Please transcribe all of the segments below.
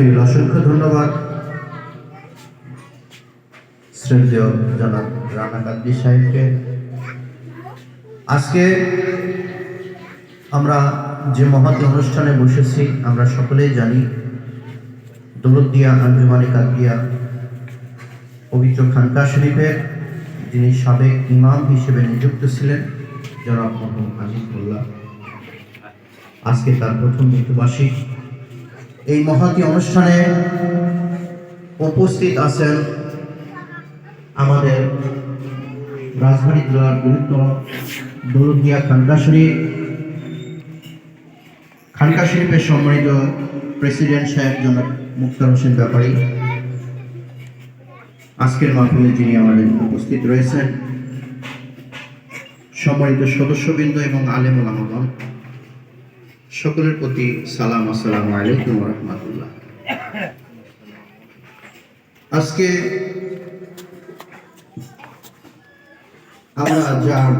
আলহামদুলিল্লাহ অসংখ্য ধন্যবাদ। শ্রদ্ধেয় জনাব রানা কান্দি সাহেবকে। আজকে আমরা যে মহৎ অনুষ্ঠানে বসেছি, আমরা সকলেই জানি পবিত্র খানকা শরীফের যিনি সাবেক ইমাম হিসেবে নিযুক্ত ছিলেন, জনাব মোহাম্মদ আজিজুল্লাহ। আজকে তার প্রথম মৃত্যুবার্ষিক। এই মহতী অনুষ্ঠানে উপস্থিত আছেন আমাদের রাজবাড়ী জেলার গুরুত্ব দৌলতদিয়া খানকা শরীফ খানকা শরীফের সম্মানিত প্রেসিডেন্ট সাহেব জনাব মুক্তার হোসেন ব্যাপারী। আজকের মাহফিলে যিনি আমাদের উপস্থিত রয়েছেন, সম্মানিত সদস্যবৃন্দ এবং আলেম। ওলামাগণ সকলের প্রতি সালাম, আসসালামু আলাইকুম রহমতুল্লাহ। আজকে আমরা যার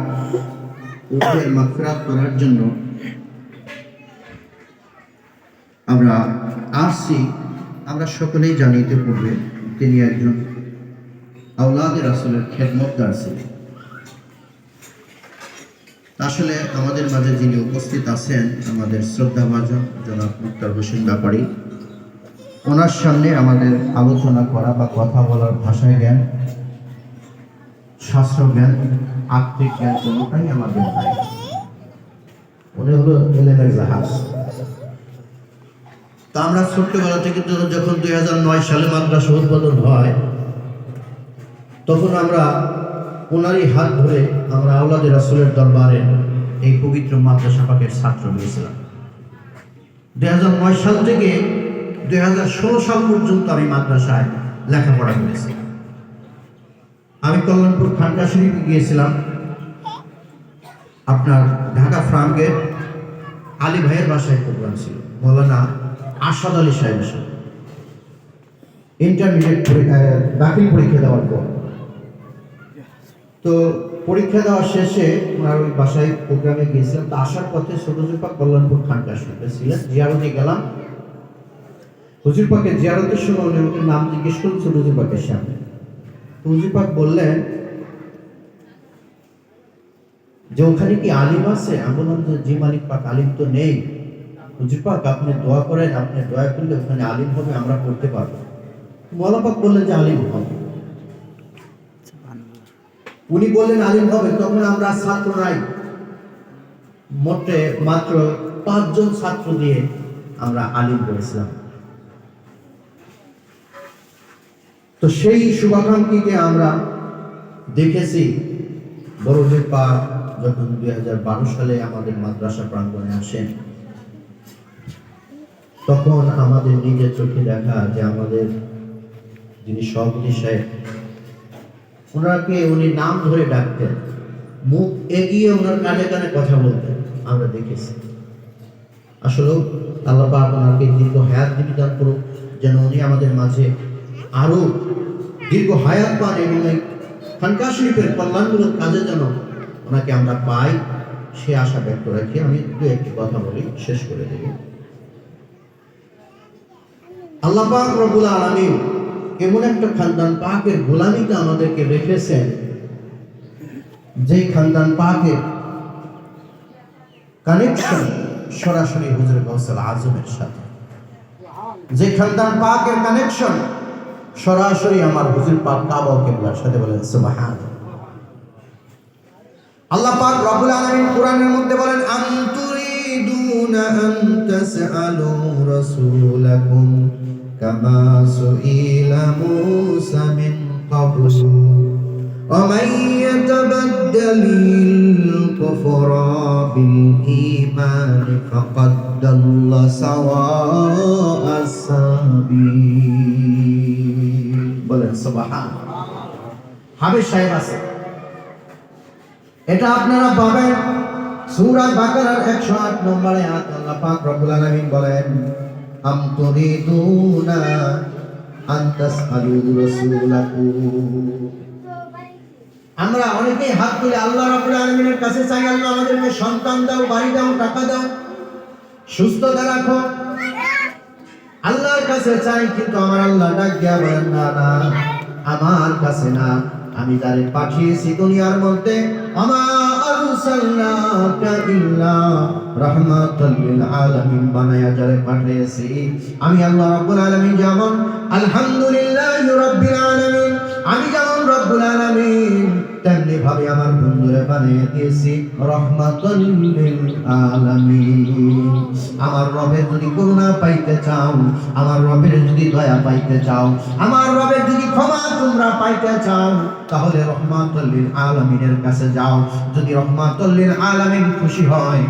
রূহের মাফরাত করার জন্য আমরা আসছি, আমরা সকলেই জানি ইতিপূর্বে তিনি একজন আউলাদের আসলের খেদমতদার ছিলেন। আসলে আমাদের মাঝে যিনি উপস্থিত আছেন, আমাদের শ্রদ্ধাভাজন জনাব মুক্তার হোসেন ব্যাপারী। ওনার সামনে আমাদের আলোচনা করা বা কথা বলার ভাষায় জ্ঞান, শাস্ত্র জ্ঞান, আত্মিক জ্ঞান কোনোটাই আমাদের নাই। উনি হলো এলেনের জাহাজ। তা আমরা ছোট্টবেলা থেকে যখন দুই হাজার নয় সালে মাদ্রাসা উদ্বোধন হয়, তখন আমরা ওনারই হাত ধরে আমরা আওলাদের রাসুলের দরবারে এই পবিত্র মাদ্রাসা পাকের ছাত্র হয়েছিলাম। দুই হাজার নয় সাল থেকে দুই হাজার ষোলো সাল পর্যন্ত আমি মাদ্রাসায় লেখাপড়া করেছি। আমি কল্যাণপুর খানকা শরীফে গিয়েছিলাম। আপনার ঢাকা ফ্রামকে আলী ভাইয়ের বাসায় প্রোগ্রাম ছিল, মৌলানা আসাদ আলী সাহেবের সাথে। ইন্টারমিডিয়েট পরীক্ষা দাখিল পরীক্ষা দেওয়ার পর। তো পরীক্ষা দেওয়ার শেষে ওনার ওই বাসায় প্রোগ্রামে গিয়েছিলাম। তো আসার পথে ছোটজুপা কল্যাণপুর খানকা শরীফে ছিলেন। জিয়ারতে গেলাম। হুজুর পাকের জিয়ারতের সময় উনি আমাকে নাম জিজ্ঞেস করলেন ছোটজুর পাকের সামনে। তো পাক বললেন, যে ওখানে কি আলিম আছে? আমি বললাম যে জি মালিক পাক আলিম তো নেই। হুজুর পাক, আপনি দোয়া করেন, আপনি দোয়া করলে ওখানে আলিম হবে, আমরা করতে পারব। মৌলা পাক বললেন যে আলিম হবে। উনি বললেন, আলিম হবে। তখন আমরা ছাত্র নাই মোটে মাত্র পাঁচজন ছাত্র দিয়ে আমরা আলিম করেছিলাম তো সেই শুভাকাঙ্ক্ষীকে আমরা দেখেছি বড়দের পা যখন দুই হাজার বারো সালে আমাদের মাদ্রাসা প্রাঙ্গণে আসেন তখন আমাদের নিজের চোখে দেখা যে আমাদের যিনি সভাপতি সাহেব ওনাকে উনি নাম ধরে ডাকতেন। মুখ এগিয়ে ওনার কানে কানে কথা বলতেন। আমরা দেখেছি। আসলে আল্লাহ পাক ওনাকে দীর্ঘ হায়াত দিবি দান করুক, যেন উনি আমাদের মাঝে আরও দীর্ঘ হায়াত পান এবং এই খানকা শরীফের কল্যাণমূলক কাজে যেন ওনাকে আমরা পাই, সে আশা ব্যক্ত রাখি। আমি দু একটি কথা বলি, শেষ করে দেব। আল্লাহ পাক রবুল আলমিন এমন একটা খানদান পাকের গোলামিতে আমাদেরকে রেখেছেন যেই খানদান পাকের কানেকশন সরাসরি হুজুর গৌসাল আজমের সাথে। যে খানদান পাকের কানেকশন সরাসরি আমার হুজুর পাক কাবা কেবলার সাথে বলেন সুবহান আল্লাহ পাক রব্বুল আলামিন কোরআনের মধ্যে বলেন আনতুরিদুনা আন তাসআলু রাসূলাকুম? كما سئل موسى من قبل ومن يتبدل الكفر بالإيمان فقد আব্দুল্লাহ সাওয়া আসাবি বলেন সুবহান হাবিব সাহেব আছে এটা আপনারা পাবেন সূরা বাকারার 108 নম্বরে আয়াত আল্লাহ পাক রব্বুল আলামিন বলেন আম তুরিদুনা আন তাসআলু রাসূলাকুম আমরা অনেকেই হাত তুলে আল্লাহ রাব্বুল আলামিনের কাছে চাই, আল্লাহ আমাদেরকে সন্তান দাও, বাড়ি দাও, টাকা দাও, সুস্থতা রাখো। আল্লাহর কাছে চাই, কিন্তু আমার আল্লাহ ডাক দিয়া বলেন, না না, আমার কাছে না। আমি তারে পাঠিয়েছি দুনিয়ার মধ্যে। আমা আমি যেমন তেমনি ভাবে আমার বন্ধুরে বানিয়ে দিয়েছি আমার রবের যদি করুণা পাইতে চাও, আমার রবের যদি দয়া পাইতে চাও, আমার রবের যদি ক্ষমা তোমরা পাইতে চাও তাহলে রহমাতুল্লিল আলমিনের কাছে যাও। যদি রহমাতুল্লিল আলামিন খুশি হয়